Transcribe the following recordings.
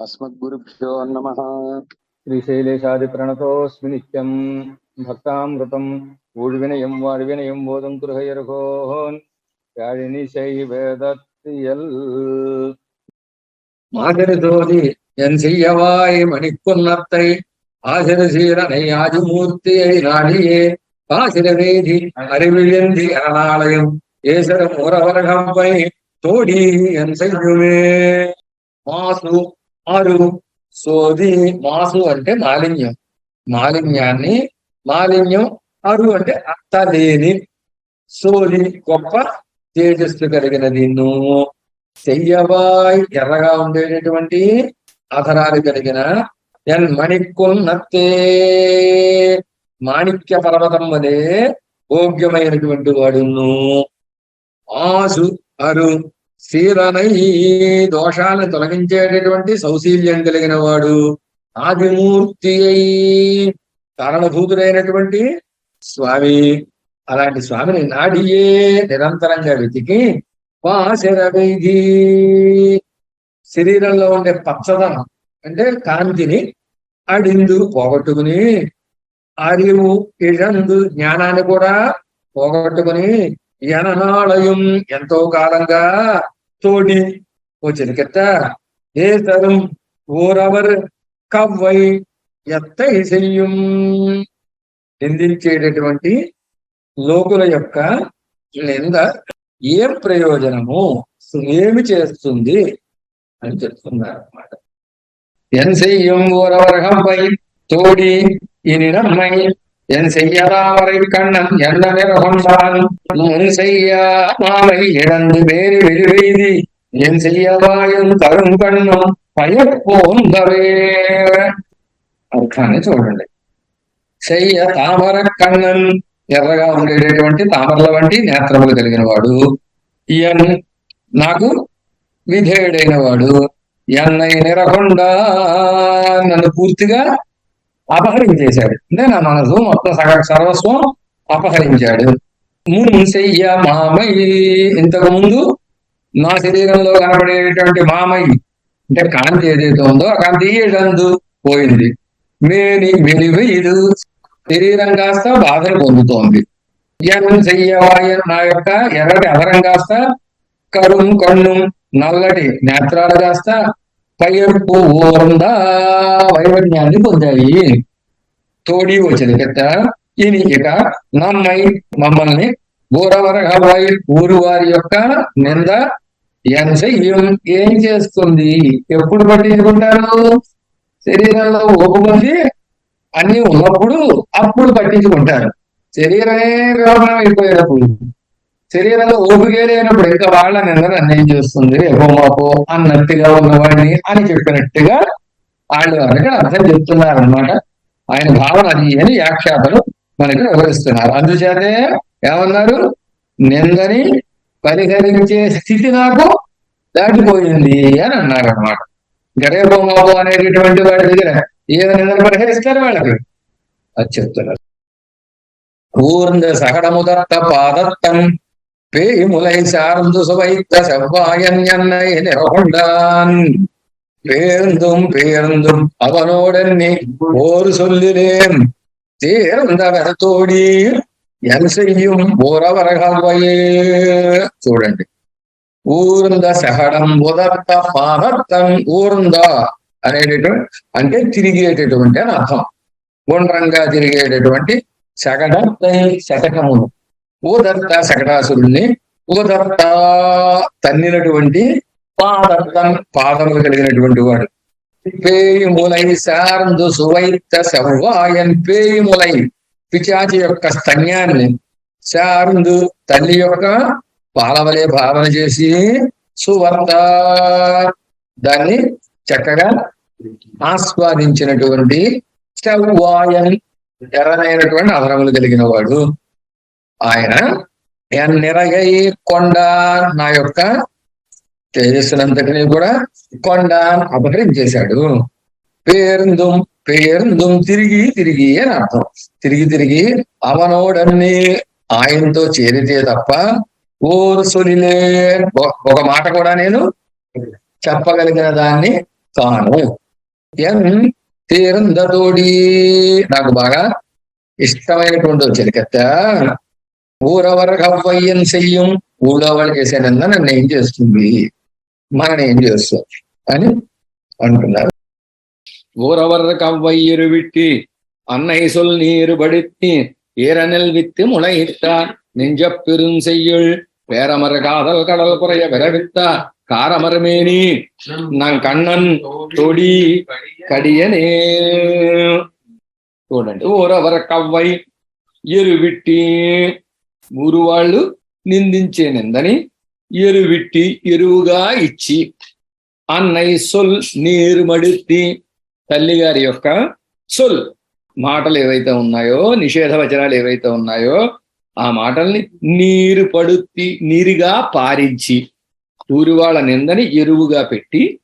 अस्मद्गुरुभ्यो नमः। श्रीशैलेशादिप्रणतोऽस्मि नित्यम्। भक्तामृतम् ஊழ்வினையும் வாழ்வினையும் போதும் குருகையர்கோன் யாழினிசை வேதத்தியல் மாதிரிதோதி என் செய்யவாய் மணிக்குன்னத்தை ஆசிரசீரனை ஆதிமூர்த்தியை நாடியே பாசிரவேதி அறிவிழந்தி அரணாலயம் ஏசரம் உறவரகம் பை தோடி என் செய்யுமே மாசு ఆరు సోది మాసు అంటే మాలిన్యం. మాలిన్యాన్ని మాలిన్యం అరు అంటే అత్త లేని సోది గొప్ప తేజస్సు కలిగినది. నువ్వు చెయ్యవాయ్ ఎర్రగా ఉండేటటువంటి అధరాలు కలిగిన ఎన్ మణిక్కున్నత్తే మాణిక్య పర్వతం వలె భోగ్యమైనటువంటి వాడును. ఆసు అరు శ్రీధనై దోషాలను తొలగించేటటువంటి సౌశీల్యం కలిగిన వాడు ఆదిమూర్తి అయి కారణభూతుడైనటువంటి స్వామి. అలాంటి స్వామిని నాడియే నిరంతరంగా వెతికి పాశరవైధి శరీరంలో ఉండే పచ్చదనం అంటే కాంతిని అడిందు పోగొట్టుకుని అరివు ఇజందు జ్ఞానాన్ని కూడా పోగొట్టుకుని ఎననాళయం ఎంతో కాలంగా తోడి వచ్చినకెత్త ఏ తరం ఓరవర్ కవ్వై ఎత్తై చెయ్యం. నిందించేటటువంటి లోకుల యొక్క నింద ఏం ప్రయోజనము? ఏమి చేస్తుంది? అని చెప్తున్నారు అన్నమాట ఎన్ చెయ్యం ఓరవర్గంపై తోడి ఇనిడమ్మై என் செய்யதாமரை கண்ணன் என்ன நிறகொண்டான் என் செய்ய மாலை இழந்து வேறு வெறுவெய்தி என் செய்யவாயும் తరుణ్ కన్నం పయపోందరే అర్థాన్ని చూడండి చెయ్య తామర కన్నన్ ఎర్రగా ఉండేటటువంటి తామరల వంటి నేత్రములు కలిగిన వాడు ఈయన్ నాకు విధేయుడైన వాడు ఎన్నై నిరకుండా నన్ను పూర్తిగా అపహరించేశాడు. అంటే నా మనసు మొత్తం సగ సర్వస్వం అపహరించాడు. మున్సెయ్య మామయ్యి ఇంతకు ముందు నా శరీరంలో కనబడేటువంటి మామయ్యి అంటే కాంతి ఏదైతే ఉందో ఆ కాంతి ఏడందు పోయింది. మేని వెలివేయుడు శరీరం కాస్త బాధను పొందుతోంది. ఎన్ చెయ్యవాయ నా యొక్క ఎర్రటి అధరం కాస్త కరుం కన్ను నల్లటి నేత్రాలు కాస్త పైర్పు ఊరందా వైవన్యాన్ని పొందాయి. తోడి వచ్చింది పెద్ద. ఇని ఇక నమ్మై మమ్మల్ని ఊరవరగవై ఊరు వారి యొక్క నింద ఎంసయ్యం ఏం చేస్తుంది? ఎప్పుడు పట్టించుకుంటారు? శరీరంలో ఓపుమంది అన్ని ఉన్నప్పుడు అప్పుడు పట్టించుకుంటారు. శరీరమే వ్యవహారం అయిపోయినప్పుడు శరీరంలో ఓపిక లేనప్పుడు ఇంకా నిన్న అన్యాయం చేస్తుంది. రేపో మాపో అన్నట్టుగా ఉన్నవాడిని అని చెప్పినట్టుగా వాళ్ళు అందుకే అర్థం చెప్తున్నారు అనమాట ఆయన భావన అది అని వ్యాఖ్యాతలు మనకి వివరిస్తున్నారు. అందుచేతే ఏమన్నారు? నిందని పరిహరించే స్థితి నాకు దాటిపోయింది అని అన్నారు అనమాట గరేపో మాపో అనేటటువంటి వాడి దగ్గర ఏ నిందని పరిహరిస్తారు వాళ్ళకి? అది చెప్తున్నారు. పూర్ణ సహడముదత్త పాదత్తం பேய்முலை சார்ந்து சுவைத்த செவ்வாயன் என்னை நிறகொண்டான் பேர்ந்தும் பேர்ந்தும் அவனோடென்னி ஓர் சொல்லினேன் தேர்ந்தவர் తోడి ఎన్ చెయ్యం ఊరవరగవయే చూడండి ఊర్ంద సహడం ఉదత్త పాదత్తం ఊర్ంద అనేటటువంటి అంటే తిరిగేటటువంటి అని అర్థం గుండ్రంగా తిరిగేటటువంటి శకటై శకటమును ఊదత్త శకటాసురుణ్ణి ఉదత్త తన్నినటువంటి పాదత్తం పాదములు కలిగినటువంటి వాడు. పేయుములై శార్దు సువైత శవ్వాయన్ పేయుములై పిచాచి యొక్క స్తన్యాన్ని శార్దు తల్లి యొక్క పాలవలే భావన చేసి సువర్త దాన్ని చక్కగా ఆస్వాదించినటువంటి శవ్వాయన్ ఎర్రనైనటువంటి అధరములు కలిగిన వాడు. ఆయన నిరగై కొండ నా యొక్క తేజస్సునంతటిని కూడా కొండ అపహరించేశాడు. పేరుందుం పేరుందుం తిరిగి తిరిగి అని అర్థం. తిరిగి తిరిగి అవనోడన్ని ఆయనతో చేరితే తప్ప ఓరు సొలిలే ఒక మాట కూడా నేను చెప్పగలిగిన దాన్ని కాను. ఎన్ తీరందతోడి నాకు బాగా ఇష్టమైనటువంటి చెలికత్త ఊరవర కవ్వయ్యం చెయ్యం ఊళ్ళో వాళ్ళు చేసేదంతా నన్ను ఏం చేస్తుంది మనని ఏం చేస్తుంది అని అంటున్నారు ஊரவர் கவ்வையிரு விட்டி அன்னை சொல் நீரு படுத்தி ஈரனில் வித்து முளையிட்டார் நெஞ்சப் பெருஞ்செய்யுள் பேரமர் காதல் கடல் குறைய விரவித்தா காரமர்மேனி நான் கண்ணன் తొడి కడియనే చూడండి ఊరవర కవ్వై ఎరువిట్టి ఊరు వాళ్ళు నిందించే నిందని ఎరువిట్టి ఎరువుగా ఇచ్చి అన్నై సొల్ నీరు మడిత్తి. తల్లిగారి యొక్క సొల్ మాటలు ఏవైతే ఉన్నాయో నిషేధ వచనాలు ఏవైతే ఉన్నాయో ఆ మాటల్ని నీరు పడుత్తి నీరుగా పారించి ఊరు వాళ్ళ నిందని ఎరువుగా పెట్టి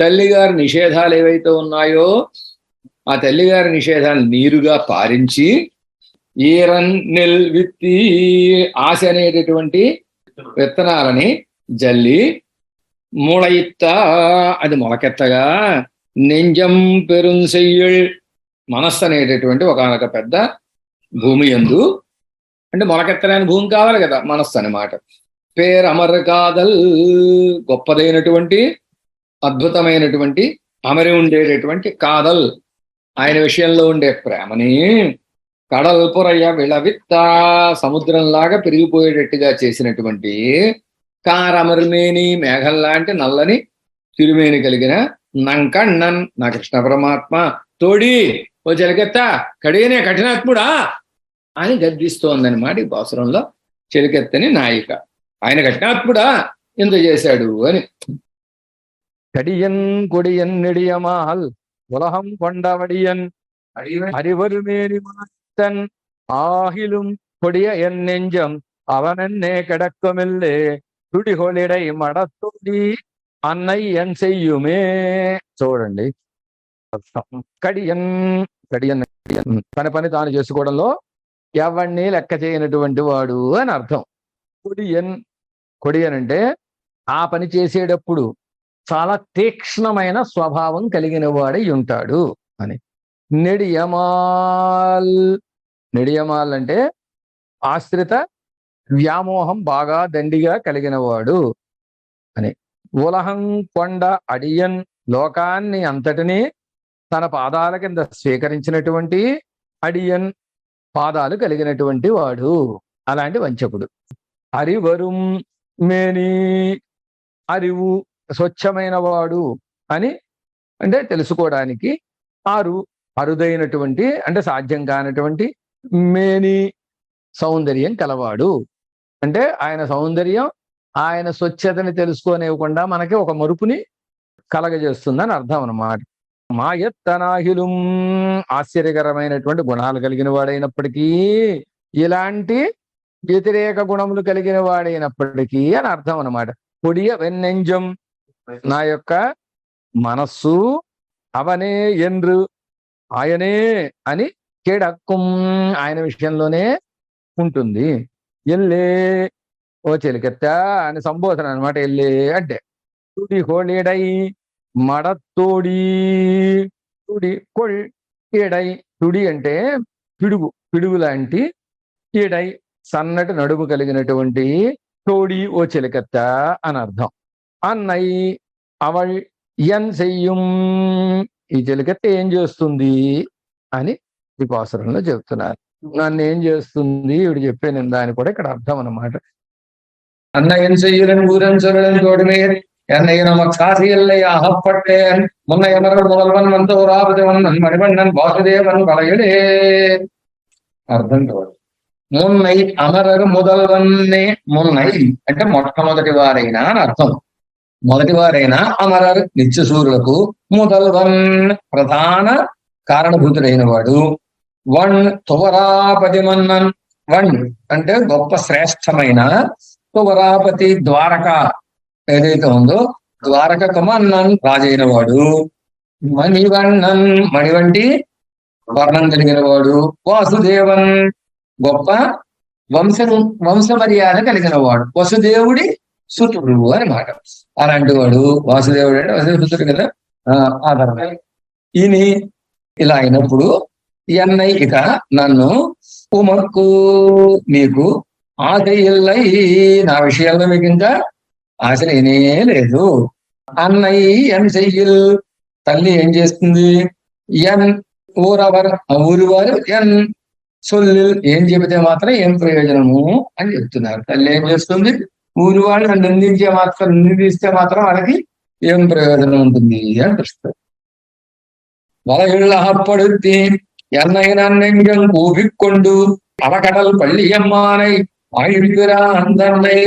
తల్లిగారి నిషేధాలు ఏవైతే ఉన్నాయో ఆ తల్లిగారి నిషేధాలు నీరుగా పారించి ఈరన్ నెల్ విత్తి ఆశ అనేటటువంటి విత్తనాలని జల్లి మూలయిత్త అది మొలకెత్తగా. నెంజం పెరుంసెయ్యుల్ మనస్సు అనేటటువంటి ఒక పెద్ద భూమి ఎందు. అంటే మొలకెత్తలేని భూమి కావాలి కదా మనస్సు అన్నమాట పేరు అమర్ కాదల్. గొప్పదైనటువంటి అద్భుతమైనటువంటి అమరి ఉండేటటువంటి కాదల్. ఆయన విషయంలో ఉండే ప్రేమని కడల్ పొరయ విళవిత్త సముద్రంలాగా పెరిగిపోయేటట్టుగా చేసినటువంటి కారమరుమేని మేఘల్లాంటి నల్లని తిరుమేని కలిగిన నంకణ్ణన్ నా కృష్ణ పరమాత్మ. తోడి ఓ చెలికెత్త కడిగినే కఠినాత్ముడా అని గద్దిస్తోందనమాట ఈ బాసురంలో చెలికెత్తని నాయిక. ఆయన కఠినాత్ముడా ఇంత చేశాడు అని. కడియన్ కొడియన్ నిడియమాల్ ఉలహం కొండవడియన్ அறிவருமேனி തൻ ആഹിലും കൊടിയ എന്നെഞ്ചം അവനെന്നെ കിടക്കുമില്ലേ? തുടികൊളിടൈ മടത്തുടി അന്നയ്യൻ ചെയ്യുമേ. చూడండి కడియన్ కడియన్ తన పని తాను చేసుకోవడంలో ఎవరిని లెక్క చేయనటువంటి వాడు అని అర్థం కుడియన్ కొడి అని అంటే ఆ పని చేసేటప్పుడు చాలా తీక్ష్ణమైన స్వభావం కలిగిన వాడై ఉంటాడు అని నిడియమాల్. నిడియమాల్ అంటే ఆశ్రిత వ్యామోహం బాగా దండిగా కలిగినవాడు అని. ఉలహం కొండ అడియన్ లోకాన్ని అంతటినీ తన పాదాల కింద స్వీకరించినటువంటి అడియన్ పాదాలు కలిగినటువంటి వాడు అలాంటి వంచకుడు. అరివరుం మేని అరివు స్వచ్ఛమైన వాడు అని అంటే తెలుసుకోవడానికి ఆరు అరుదైనటువంటి అంటే సాధ్యం కానటువంటి మేని సౌందర్యం కలవాడు. అంటే ఆయన సౌందర్యం ఆయన స్వచ్ఛతని తెలుసుకోనివ్వకుండా మనకి ఒక మరుపుని కలగజేస్తుందని అర్థం అన్నమాట. మాయత్తనాహిలు ఆశ్చర్యకరమైనటువంటి గుణాలు కలిగిన వాడైనప్పటికీ ఇలాంటి వ్యతిరేక గుణములు కలిగిన వాడైనప్పటికీ అని అర్థం అన్నమాట. పొడియ వెన్నెంజం నా యొక్క మనస్సు అవనే ఎండ్రు ఆయనే అని కేడక్కుం ఆయన విషయంలోనే ఉంటుంది. ఎల్లే ఓ చెలికెత్త అని సంబోధన అనమాట ఎల్లే అంటే. తుడి హోళీడై మడతోడి తుడి కొల్ ఏడై తుడి అంటే పిడుగు పిడుగు లాంటి ఏడై సన్నటి నడుము కలిగినటువంటి తోడి ఓ చిలకత్త అని అర్థం అన్నై అవళ్ ఎన్ చెయ్యం ఈ చిలకత్త ఏం చేస్తుంది అని ఈ పాసరంలో చెప్తున్నారు నన్ను ఏం చేస్తుంది ఇవి చెప్పాను దాని కూడా ఇక్కడ అర్థం అన్నమాట அன்னையன் செய்யுடன் ஊரன் சொல்லுடன் தோடுமேர் என்னை நமக்கு காசியல்லை அகப்பட்டேன் முன்னை அமரர் முதல்வன் வந்தோராவது வந்தன் மணிவண்ணன் வாசுதேவன் வளையலே అర్థం కాదు మున్నై అమరరు మొదల్వన్నే మున్నై అంటే మొట్టమొదటి వారైనా అని అర్థం మొదటి వారైన అమరర్ నిత్యసూరులకు ముదల్వన్ ప్రధాన కారణభూతుడైన వాడు వన్ తువరాపతి మన్నన్ వన్ అంటే గొప్ప శ్రేష్టమైన తువరాపతి ద్వారక ఏదైతే ఉందో ద్వారక మన్నన్ రాజైన వాడు మణివన్నన్ మణి వంటి వర్ణం కలిగిన వాడు వాసుదేవన్ గొప్ప వంశ వంశ మర్యాద కలిగిన వాడు వసుదేవుడి సుతుడు అని మాట. అలాంటి వాడు వాసుదేవుడు అంటే వసుదేవుడు కదా? ఆ, ఆధారం ఈయన ఇలా అయినప్పుడు ఎన్నై ఇక నన్ను ఉమక్కు మీకు ఆశ ఇల్లై నా విషయాల్లో మీకు ఇంకా ఆశ లేనే లేదు. అన్నయ్య ఎన్ చెయ్యిల్ తల్లి ఏం చేస్తుంది? ఎన్ ఊరవర్ ఆ ఊరి వారు ఎన్ సొల్లు ఏం చెబితే మాత్రం ఏం ప్రయోజనము? అని చెప్తున్నారు. తల్లి ఏం చేస్తుంది? ఊరి వాళ్ళు నన్ను నిందించే మాత్రం నిందిస్తే మాత్రం వాళ్ళకి ఏం ప్రయోజనం ఉంటుంది అని ప్రశ్న வலையுள்ளப்படுத்தி என்னை நன்னெஞ்சம் கூவிக்கொண்டு அவகடல் பள்ளியம்மானை ஆயிடுகிறான் தன்னை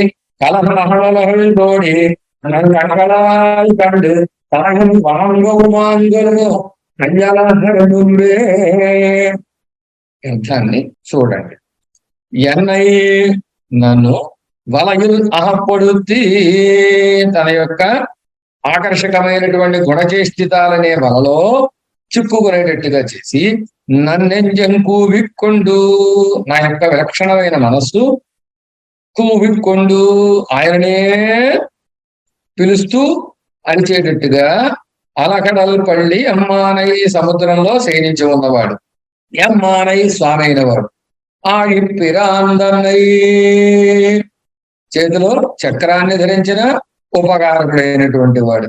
கலமகளர்கள் தோடி கண்களால் கண்டு தனகும் வாங்கவுமாங்கோ కళ్యాణే దాన్ని చూడండి ఎన్నై నన్ను వలయుల్ అహపడుతి తన యొక్క ఆకర్షకమైనటువంటి గుణచేష్టితాలనే వలలో చిక్కుకునేటట్టుగా చేసి నన్నెంజం కూవిక్కొండు నా యొక్క విలక్షణమైన మనస్సు కూవిక్కొండు ఆయననే పిలుస్తూ అరిచేటట్టుగా అలకడల్ పళ్ళి అమ్మానై సముద్రంలో శయనించి ఉన్నవాడు. ఎమ్మానై స్వామి అయినవాడు ఆడిప్పిరాందన్నై చేతిలో చక్రాన్ని ధరించిన ఉపకారకుడైనటువంటి వాడు.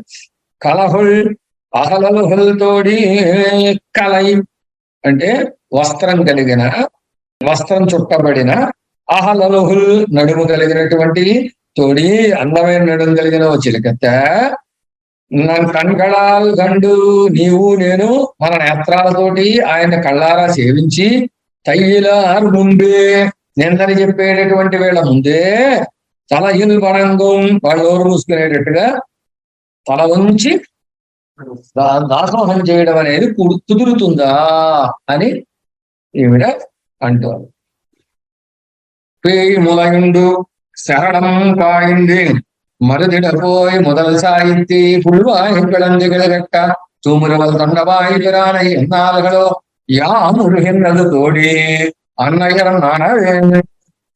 కలహుల్ అహలలుహులతోడి కలయి అంటే వస్త్రం కలిగిన వస్త్రం చుట్టబడిన అహలలుహుల్ నడుము కలిగినటువంటి తోడి అందమైన నడుము కలిగిన ఓ చిలకత్త. నా కణకళాల్ గండు నీవు నేను మన నేత్రాలతోటి ఆయన కళ్ళారా సేవించి తయ్యిలారు ముందే నిందని చెప్పేటటువంటి వేళ ముందే తల ఇల్ పరంగం వాళ్ళు నోరు మూసుకునేటట్టుగా తల ఉంచి దా- దాసోహం చేయడం అనేది కుదు- కుదురుతుందా అని ఈవిడ అంటారు పేయి ములయుండు శరణం పాయింది மறுதிட போய் முதல் சாய்த்தி புல்வாய் கிளந்துகள் கட்ட தூமுறவல் தொண்டவாய் பிரானை என்னால்களோ யாம் உருகின்றது தோடி அன்னையரம் நானவே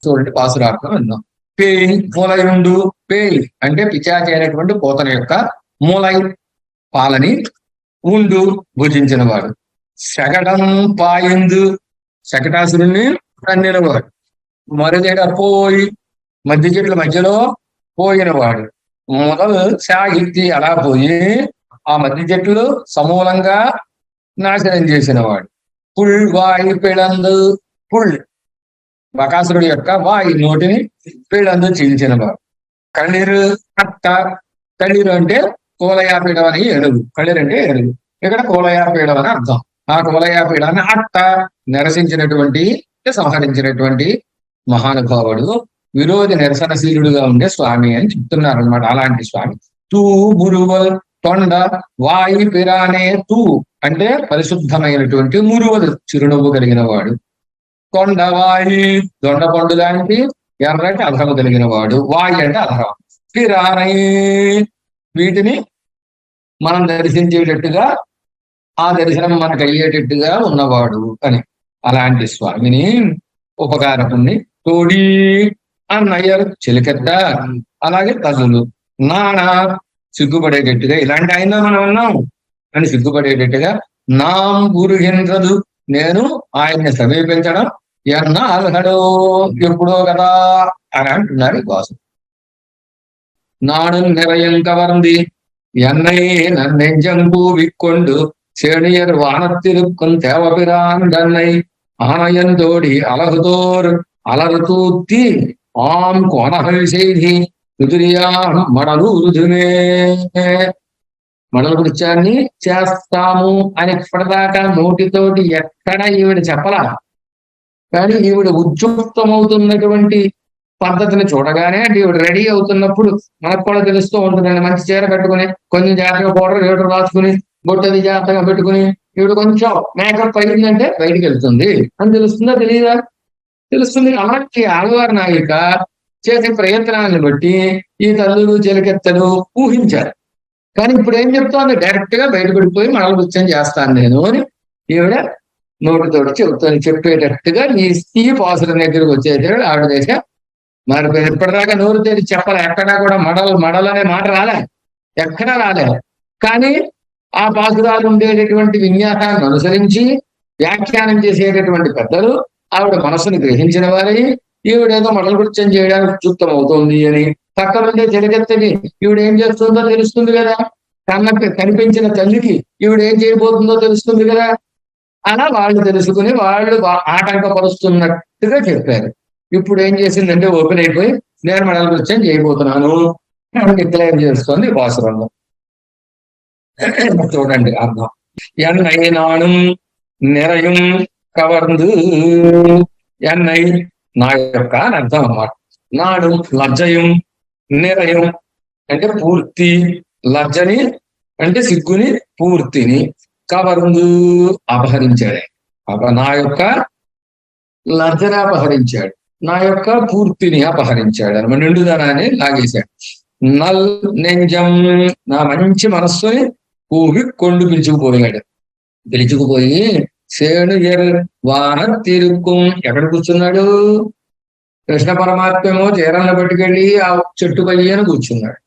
చూడండి పాసురార్థం విన్నాం పేయ్ మూలయుండు పేయ్ అంటే పిచాచి అయినటువంటి పోతన యొక్క మూలై పాలని ఉండు భుజించిన వాడు శకటం పాయిందు. శకటాసురుణ్ణి తన్నినవాడు మరుదేడ పోయి మధ్య చెట్ల మధ్యలో పోయినవాడు. మొదలు సాగిత్తి అలా పోయి ఆ మధ్య చెట్లు సమూలంగా నాశనం చేసినవాడు. పుల్ వాయి పిళందు. పుల్. బకాసురుడి యొక్క వాయి నోటిని వీళ్ళందరూ చీల్చిన వారు కళ్ళీరు అత్త కళ్ళీరు అంటే కోలయాపీడం అని ఎడుగు కళ్ళీరు అంటే ఎడుగు ఇక్కడ కోలయాపీడం అని అర్థం. ఆ కోలయాపీడాన్ని అత్త నిరసించినటువంటి సంహరించినటువంటి మహానుభావుడు విరోధి నిరసనశీలుడుగా ఉండే స్వామి అని చెప్తున్నారు అనమాట అలాంటి స్వామి. తూ మురువల్ తొండ వాయి పిరానే తూ అంటే పరిశుద్ధమైనటువంటి మురువలు చిరునవ్వు కలిగిన వాడు. కొండ వాయి దొండ పండు లాంటి ఎర్రటి అధరము కలిగిన వాడు వాయి అంటే అధరం పిరానై. వీటిని మనం దర్శించేటట్టుగా ఆ దర్శనం మనకు అయ్యేటట్టుగా ఉన్నవాడు అని. అలాంటి స్వామిని ఉపకారకుణ్ణి తోడి అన్నయ్యారు చిలికెత్త అలాగే తల్లులు నానా సిగ్గుపడేటట్టుగా ఇలాంటి ఆయన మనం ఉన్నాం అని సిగ్గుపడేటట్టుగా నాం గురుహింద్రదు నేను ఆయన్ని సమీపించడం ఎన్న అలహడో ఎప్పుడో కదా అని అంటున్నారు ఈ కోసం నాడు నిరయం కవర్ంది என்னை நன்னெஞ்சம்பூ விக்கொண்டு செழியர் வானத்திருக்கும் தேவபிரான் தன்னை ஆணையந்தோடி அழகுதோர் அலறு தூத்தி ஆம் கோணகள் செய்தி కుదిరియాం మడలు రుజుమే మడల కృత్యాన్ని చేస్తాము అని ఇప్పటిదాకా నోటితోటి ఎక్కడ ఈవిడ చెప్పలా కానీ ఈవిడ ఉద్యుక్తమవుతున్నటువంటి పద్ధతిని చూడగానే అంటే ఈవిడ రెడీ అవుతున్నప్పుడు మనకు కూడా తెలుస్తూ ఉంటుందండి మంచి చీర కట్టుకుని కొంచెం జాగ్రత్తగా పౌడర్ ఏడు రాసుకుని బొట్టది జాగ్రత్తగా పెట్టుకుని ఈవిడ కొంచెం మేకప్ అయిందంటే బయటికి వెళ్తుంది అని తెలుస్తుందా తెలియదా తెలుస్తుంది. అలాంటి ఆడవారి నాయిక చేసే ప్రయత్నాలను బట్టి ఈ తల్లులు చిలకెత్తలు ఊహించారు. కానీ ఇప్పుడు ఏం చెప్తోంది? డైరెక్ట్గా బయటపడిపోయి మడల నృత్యం చేస్తాను నేను అని ఈవిడ నోటితోటి చెబుతాను చెప్పేటట్టుగా ఈ స్త్రీ పాసుల దగ్గరకు వచ్చేసాడు ఆవిడ దేశం మరి ఇప్పటిదాకా నోరు తెరిచి చెప్పాలి? ఎక్కడా కూడా మడలు మడలనే అనే మాట రాలే. ఎక్కడా రాలే. కానీ ఆ పాసురాలు ఉండేటటువంటి విన్యాసాన్ని అనుసరించి వ్యాఖ్యానం చేసేటటువంటి పెద్దలు ఆవిడ మనసును గ్రహించిన వారి ఈవిడేదో మడల కృత్యం చేయడానికి ఉత్యుక్తం అవుతుంది అని పక్కనుండే చెలికెత్తది ఈవిడ ఏం చేస్తుందో తెలుస్తుంది కదా. కన్న కనిపించిన తల్లికి ఈవిడ ఏం చేయబోతుందో తెలుస్తుంది కదా. అలా వాళ్ళు తెలుసుకుని వాళ్ళు ఆటంకపరుస్తున్నట్టుగా చెప్పారు. ఇప్పుడు ఏం చేసిందంటే ఓపెన్ అయిపోయి నేను మడల నృత్యం చేయబోతున్నాను. డిక్లేర్ చేస్తుంది వాసురంలో చూడండి అర్థం. ఎన్నై నాణం నిరయం కవర్ందు. ఎన్నై నా యొక్క అని అర్థం అన్నమాట. నాడు లజ్జయం నిరయం అంటే పూర్తి. లజ్జని అంటే సిగ్గుని పూర్తిని. కవర్ందు అపహరించాడు. అప నా యొక్క లజ్జని అపహరించాడు. నా యొక్క పూర్తిని అపహరించాడు అనమాట. నిండుదనాన్ని లాగేశాడు. నల్ నెంజం నా మంచి మనస్సుని ఊపి కొండు పిలుచుకుపోయాడు. పిలుచుకుపోయి సేను ఎర్ వాన తిరుక్కుం. ఎక్కడ కూర్చున్నాడు? కృష్ణ పరమాత్మేమో చీరలను పట్టుకెళ్ళి ఆ చెట్టు పయ్యన కూర్చున్నాడు.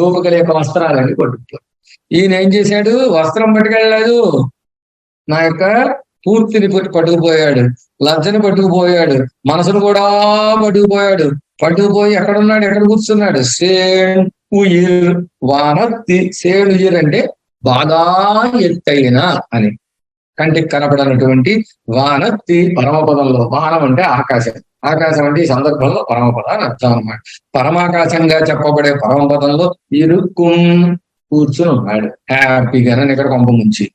గోపికల యొక్క వస్త్రాలని పట్టుకున్నాడు ఈయన ఏం చేశాడు? వస్త్రం పట్టుకెళ్ళలేదు. నా యొక్క పూర్తిని పట్టు పట్టుకుపోయాడు. లజ్జని పట్టుకుపోయాడు. మనసును కూడా పట్టుకుపోయాడు. పట్టుకుపోయి ఎక్కడున్నాడు? ఎక్కడ కూర్చున్నాడు? సేన్ ఉయిర్ వానత్తి సేన్ ఉయిర్ అంటే బాగా ఎత్తైన అని. కంటికి కనపడనటువంటి వానత్తి పరమపదంలో. వానం అంటే ఆకాశం. ఆకాశం అంటే ఈ సందర్భంలో పరమపద అని అర్థం అనమాట పరమాకాశంగా చెప్పబడే పరమపదంలో ఇరుక్కుం కూర్చుని ఉన్నాడు. హ్యాపీగా నన్ను ఇక్కడ కొంప ముంచి.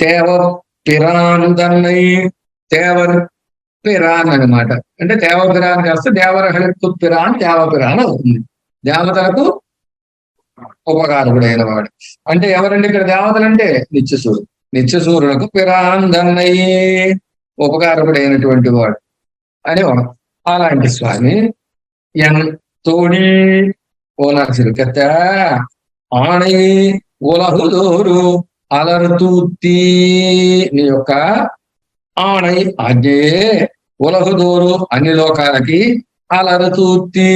తేవ పిరాన్ దన్నై తేవర్ పిరాన్ అనమాట అంటే దేవ పిరాన్ కాస్త దేవర పిరాన్ దేవ పిరాన్ అవుతుంది. దేవతలకు ఉపకారకుడైన వాడు అంటే ఎవరండి ఇక్కడ దేవతలు అంటే నిత్యసూరు నిత్యసూరులకు పిరాన్ దన్నయ్యి ఉపకారకుడైనటువంటి వాడు. అని అలాంటి స్వామి ఎన్ తోడి ఓనాసిరుకెత్త ఆణై ఉలహుదోరు అలరుతూతి నీ యొక్క ఆణై ఆజ్ఞయే ఉలహుదోరు అన్ని లోకాలకి అలరుతూతి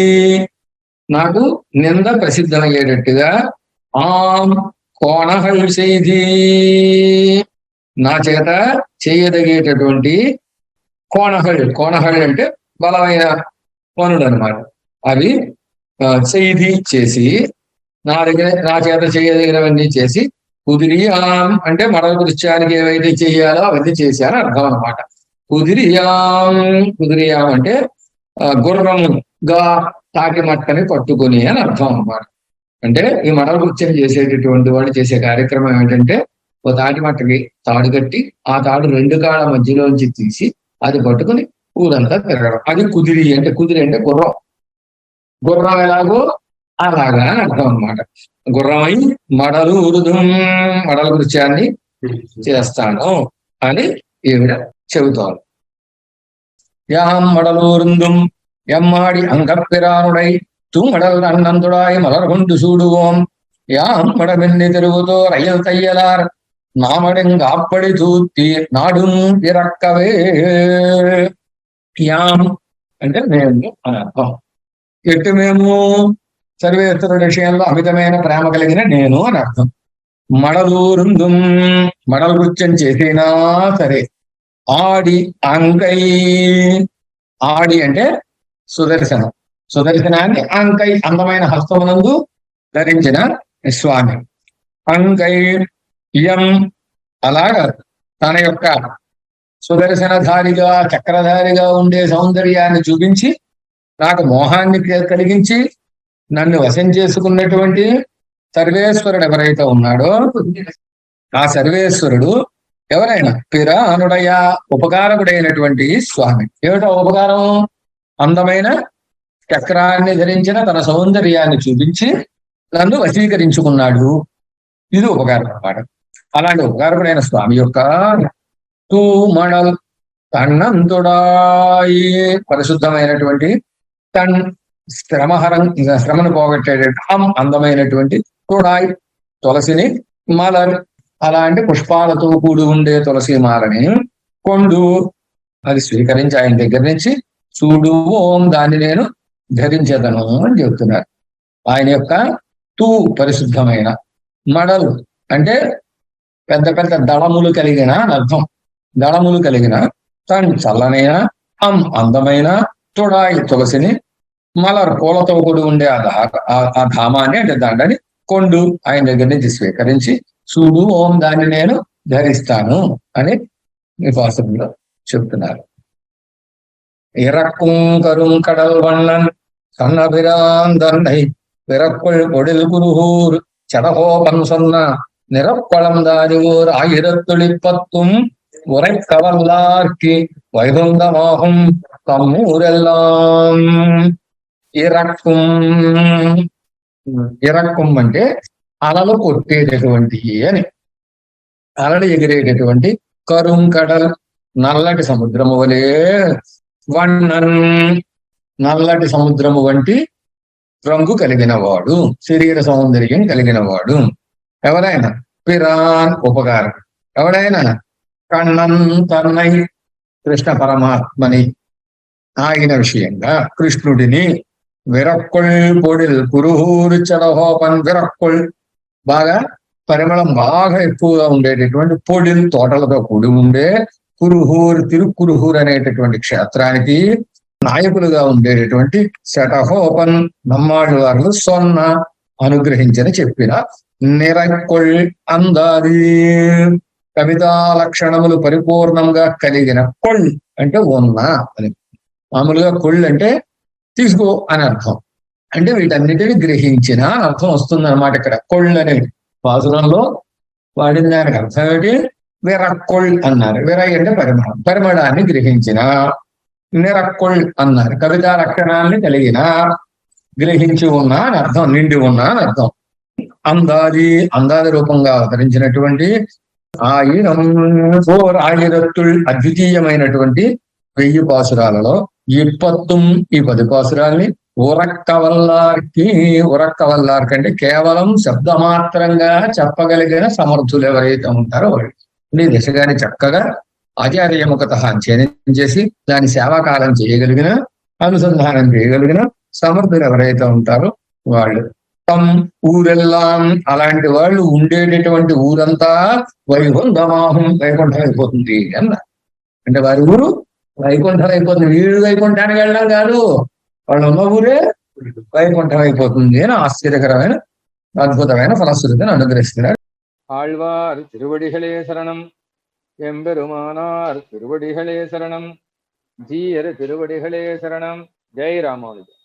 నాకు నింద ప్రసిద్ధమయ్యేటట్టుగా ఆం కోణహల్ నా చేత చేయదగేటటువంటి కోణహల్ కోణహల్ అంటే బలమైన పనులు అనమాట అవి ఆ, చేసి నా దగ్గర నా చేత చేయదగినవన్నీ చేసి కుదిరియాం అంటే మరల దృశ్యానికి ఏవైతే చేయాలో అవన్నీ చేశాను అర్థం అనమాట కుదిరియాం కుదిరియాం అంటే గుర్రముగా గుర్రంగా తాటి మట్టని పట్టుకొని అని అర్థం అన్నమాట. అంటే ఈ మడల కృత్యం చేసేటటువంటి వాళ్ళు చేసే కార్యక్రమం ఏంటంటే ఓ తాటి మట్టకి తాడు కట్టి ఆ తాడు రెండు కాళ్ళ మధ్యలోంచి తీసి అది పట్టుకుని ఊరంతా తిరగడం. అది కుదిరి అంటే కుదిరి అంటే గుర్రం. గుర్రం ఎలాగో అలాగా అని అర్థం అన్నమాట గుర్రమై మడలు ఉరుదు మడల కృత్యాన్ని చేస్తాను అని ఈవిడ చెబుతోంది యాం మడలూరుందుం எம்மாடி அங்கப்பிரானுடை தூமடல் அண்ணந்துடாய் மலர் கொண்டு சூடுவோம் யாம் மடமென்னி திருவுதோ ரயில் தையலார் நாமடெங்காப்படி தூத்தி நாடும் இறக்கவே యాం అంటే మేము అని అర్థం ఎటు మేము సర్వేశ్వరుడి విషయంలో అమితమైన ప్రేమ కలిగిన నేను అని అర్థం. మడలూరుందు మడల నృత్యం చేసినా సరే ఆడి అంకై. ఆడి అంటే సుదర్శనం. సుదర్శనాన్ని అంకై అందమైన హస్తమునందు ధరించిన స్వామి. అంకై ఇయం అలాగా తన యొక్క సుదర్శనధారిగా చక్రధారిగా ఉండే సౌందర్యాన్ని చూపించి నాకు మోహాన్ని కలిగించి నన్ను వశం చేసుకున్నటువంటి సర్వేశ్వరుడు ఎవరైతే ఉన్నాడో ఆ సర్వేశ్వరుడు ఎవరైనా పిరానుడయ ఉపకారకుడైనటువంటి స్వామి. ఏమిటో ఉపకారం? అందమైన చక్రాన్ని ధరించిన తన సౌందర్యాన్ని చూపించి నన్ను వశీకరించుకున్నాడు. ఇది ఉపకారం అన్నమాట. అలాంటి ఉపకారకుడైన స్వామి యొక్క తూమణల్ తన్నంతుడాయి పరిశుద్ధమైనటువంటి తన్ శ్రమహరం శ్రమను పోగొట్టేటట్టు హం అందమైనటువంటి తుడాయ్ తులసిని మలర్ అలాంటి పుష్పాలతో కూడి ఉండే తులసి మాలని కొండు అది స్వీకరించి ఆయన దగ్గర నుంచి చూడు ఓం దాన్ని నేను ధరించేదను అని చెప్తున్నారు ఆయన యొక్క తూ పరిశుద్ధమైన మడలు అంటే పెద్ద పెద్ద దళములు కలిగిన అర్థం. దళములు కలిగిన తను చల్లనైన అం అందమైన తుడాయి తులసిని మలర్ పూలతో కూడి ఉండే ఆ దా- ఆ- ఆ ధామాన్ని అంటే దండని కొండు ఆయన దగ్గర నుంచి స్వీకరించి చూడు ఓం దాన్ని నేను ధరిస్తాను అని ఈ పాసంలో చెప్తున్నారు இறக்கும் கருங்கடல் வண்ணன் கண்ணபிரான் தன்னை பிறக்குள் பொழில் குருகூர் சடகோபன் சொன்ன நிறப்பழந்தாரி ஓர் ஆயிரத்துளிப்பத்தும் உரைக்கவல்லார்க்கு வைகுந்தமாகும் తమ్మూరెల్లాం ఇరక్కుం. ఇరక్కుం అంటే అలలు కొట్టేటటువంటి అని. అలలు ఎగిరేటటువంటి కరుంకడల్ నల్లటి సముద్రము వలె వన్నన్ నల్లటి సముద్రము వంటి రంగు కలిగినవాడు శరీర సౌందర్యం కలిగినవాడు ఎవరైనా పిరాన్ ఉపకారం. ఎవడైనా కన్నన్ తన్నై కృష్ణ పరమాత్మని. ఆగిన విషయంగా కృష్ణుడిని విరక్కుల్ పొడిల్ కురుహూరు చడహోపన్ విరక్కుల్ బాగా పరిమళం బాగా ఎక్కువగా ఉండేటటువంటి పొడిల్ తోటలతో కూడి ఉండే కురుహూర్ తిరుక్కురుహూర్ అనేటటువంటి క్షేత్రానికి నాయకులుగా ఉండేటటువంటి శటహోపన్ నమ్మాడు వారు సొన్న అనుగ్రహించని చెప్పిన నిరక్కొల్ అందాది కవితా లక్షణములు పరిపూర్ణంగా కలిగిన కొళ్ అంటే ఉన్న అని. మామూలుగా కొళ్ళు అంటే తీసుకో అని అర్థం. అంటే వీటన్నిటిని గ్రహించిన అర్థం వస్తుంది అనమాట ఇక్కడ. కొళ్ళు అనేది. పాసురంలో వాడిన దానికి అర్థం ఏమిటి విరక్కొళ్ అన్నారు. విరై అంటే పరిమళం. పరిమళాన్ని గ్రహించిన నిరక్కొళ్ అన్నారు. కవితా లక్షణాన్ని కలిగిన గ్రహించి ఉన్న అని అర్థం నిండి ఉన్న అని అర్థం. అందాది అందాది రూపంగా అవతరించినటువంటి ఆయిరం ఫోర్ ఆయిరత్తుల్ అద్వితీయమైనటువంటి వెయ్యి పాసురాలలో ఇప్పత్తుం ఈ పదిపాసురాల్ని ఉరక్కవల్లార్కి ఉరక్కవల్లార్కి అంటే కేవలం శబ్దమాత్రంగా చెప్పగలిగిన సమర్థులు ఎవరైతే ఉంటారో వాళ్ళు. ఈ దిశగాని చక్కగా ఆచార్యముఖత అధ్యయనం చేసి దాని సేవాకాలం చేయగలిగిన అనుసంధానం చేయగలిగిన సమర్థులు ఎవరైతే ఉంటారో వాళ్ళు. తమ్ ఊరెల్లాం అలాంటి వాళ్ళు ఉండేటటువంటి ఊరంతా వైకుంఠమాహం వైకుంఠం అయిపోతుంది అన్న అంటే వారి ఊరు వైకుంఠం అయిపోతుంది వీళ్ళు వైకుంఠానికి వెళ్ళడం కాదు వాళ్ళు ఉన్న ఊరే వైకుంఠం అయిపోతుంది అని ఆశ్చర్యకరమైన అద్భుతమైన ఫలశ్రుతిని అనుగ్రహిస్తున్నాడు ஆழ்வார் திருவடிகளே சரணம் எம்பெருமானார் திருவடிகளே சரணம் ஜீயர் திருவடிகளே சரணம் ஜெய் ராமானுஜன்